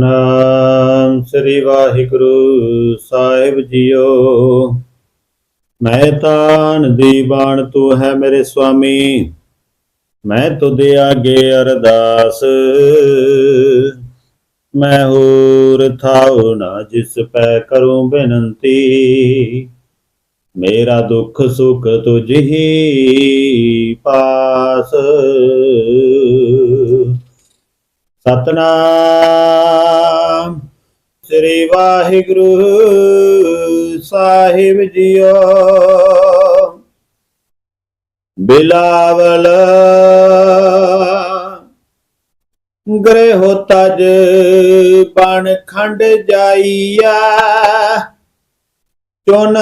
ਨਾਮ ਸ੍ਰੀ ਵਾਹਿਗੁਰੂ ਸਾਹਿਬ ਜੀਓ। ਮੈਂ ਤਾਨ ਦੀ ਤੂੰ ਹੈ ਮੇਰੇ ਸੁਆਮੀ। ਮੈਂ ਤੁਧੇ ਆਗੇ ਅਰਦਾਸ। ਮੈਂ ਹੋਰ ਥਾਉ ਨਾ ਜਿਸ ਪੈ ਕਰੂੰ ਬੇਨਤੀ। ਮੇਰਾ ਦੁੱਖ ਸੁਖ ਤੁਝ ਹੀ ਪਾਸ। ਸਤਨਾਮ ਸ੍ਰੀ ਵਾਹਿਗੁਰੂ ਸਾਹਿਬ ਜੀਓ। ਬਿਲਾਵਲ ਗ੍ਰਹਿ ਤਜ ਬਣ ਖੰਡ ਜਾਈਆ ਚੁਨ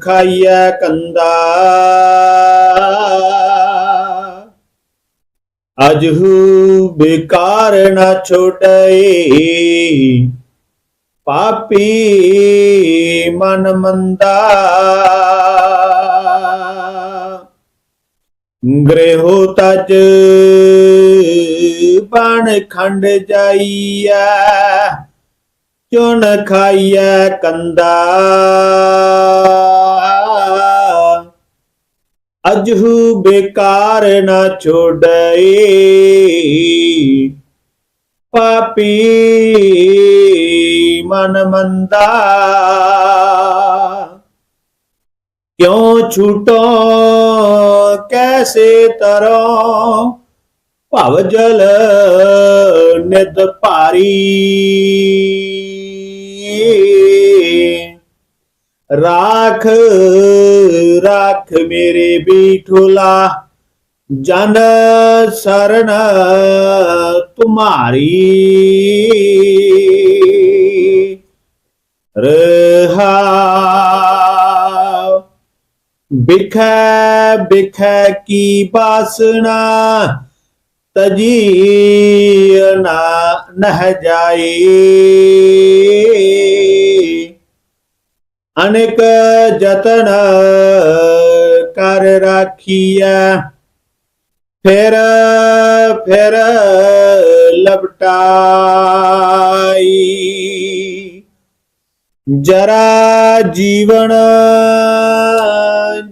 ਖਾਈਆ ਕੰਦਾ। ਅਜਹੂ ਬੇਕਾਰ ਨਾ ਛੋਟਈ। ਪਾਪੀ ਮਨ ਮੰਦਾ। ਗ੍ਰਹਿ ਤਜ ਬਣ ਖੰਡ ਜਾਈਐ। ਚੁਣ ਖਾਈਐ ਕੰਦਾ। ਅਜਹੂ ਬੇਕਾਰ ਨਾ ਛੋੜਈ ਪਾਪੀ ਮਨ ਮੰਦਾ। ਕਿਉਂ ਛੂਟੋ, ਕੈਸੇ ਤਰੋ? ਭਵ ਜਲ ਨਿਦ ਭਾਰੀ। ਰਾਖ ਰਾਖ ਮੇਰੇ ਬੀਠੁਲਾ, ਜਨ ਸਰਨ ਤੁਮਾਰੀ। ਰਹਾ ਬਿਖੈ ਬਿਖੈ ਕੀ ਬਾਸਨਾ ਤਜੀ ਨਾ ਨਹ ਜਾਏ। ਅਨੇਕ ਜਤਨ ਕਰ ਰਾਖੀਐ। ਫਿਰ ਫਿਰ ਲਪਟਾਈ। ਜਰਾ ਜੀਵਨ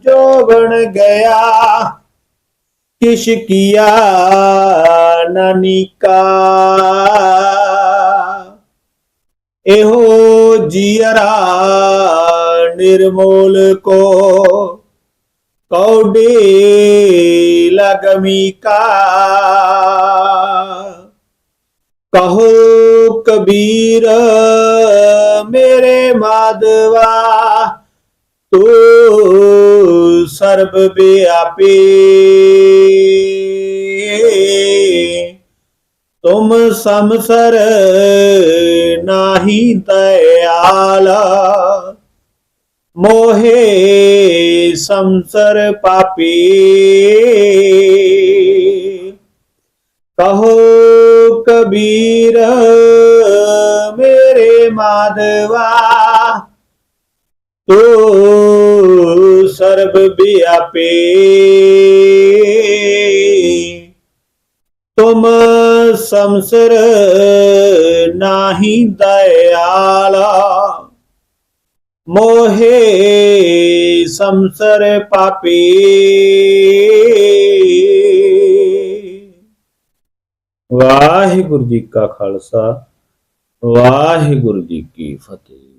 ਜੋ ਬਣ ਗਿਆ, ਕਿਛ ਕੀਆ ਨਾਨਿਕਾ ਇਹੋ ਜੀਅਰਾ ਨਿਰਮੋਲ ਕੋ। ਕੌਡੇ ਲਗਮੀ ਕਾ। ਕਹੋ ਕਬੀਰ, ਮੇਰੇ ਮਾਧਵਾ, ਤੂੰ ਸਰਬ ਵਿਆਪੀ। ਤੁਮ ਸਮਸਰ ਨਾਹੀ ਦਇਆਲ। ਮੋਹੇ ਸੰਸਰ ਪਾਪੀ। ਕਹੋ ਕਬੀਰ ਮੇਰੇ ਮਾਧਵਾ ਤੂੰ ਸਰਬ ਵਿਆਪੀ। ਤੁਮ ਸੰਸਰ ਨਾਹੀ ਦਇਆ। ਮੋਹੇ ਸੰਸਰ ਪਾਪੀ। ਵਾਹਿਗੁਰੂ ਜੀ ਕਾ ਖਾਲਸਾ ਵਾਹਿਗੁਰੂ ਜੀ ਕੀ ਫਤਿਹ।